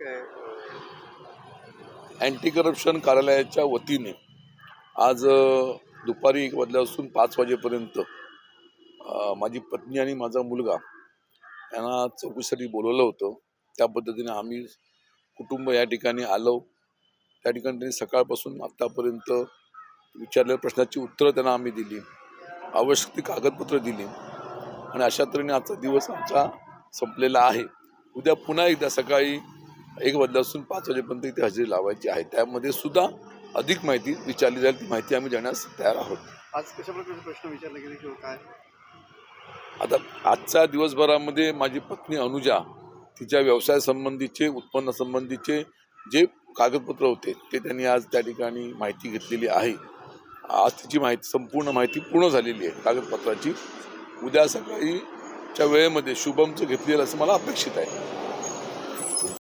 काय? Anti corruption कार्यालयाच्या वतीने आज दुपारी एक वाजल्यापासून पाच वाजेपर्यंत माझी पत्नी आणि माझा मुलगा यांना चौकशीसाठी बोलवलं होतं. त्या पद्धतीने आम्ही कुटुंब या ठिकाणी आलो. त्या ठिकाणी त्यांनी सकाळपासून आत्तापर्यंत विचारलेल्या प्रश्नाची उत्तरं त्यांना आम्ही दिली. आवश्यक ती कागदपत्रं दिली. आणि अशा तऱ्हेने आजचा दिवस आमचा संपलेला आहे. उद्या पुन्हा एकदा सकाळी एक वाजल्यापासून पाच वाजेपर्यंत इथे हजेरी लावायची आहे. त्यामध्ये सुद्धा अधिक माहिती विचारली जाईल ती माहिती आम्ही देण्यास तयार आहोत. आज कशा प्रकारचे प्रश्न विचारले गेले किंवा काय? आता आजच्या दिवसभरामध्ये माझी पत्नी अनुजा तिच्या व्यवसाय संबंधीचे उत्पन्न संबंधीचे जे कागदपत्र होते ते त्यांनी आज त्या ठिकाणी माहिती घेतलेली आहे. आज तिची माहिती संपूर्ण माहिती पूर्ण झालेली आहे. कागदपत्राची उद्या सकाळीच्या वेळेमध्ये शुभमचं घेतलेलं असं मला अपेक्षित आहे.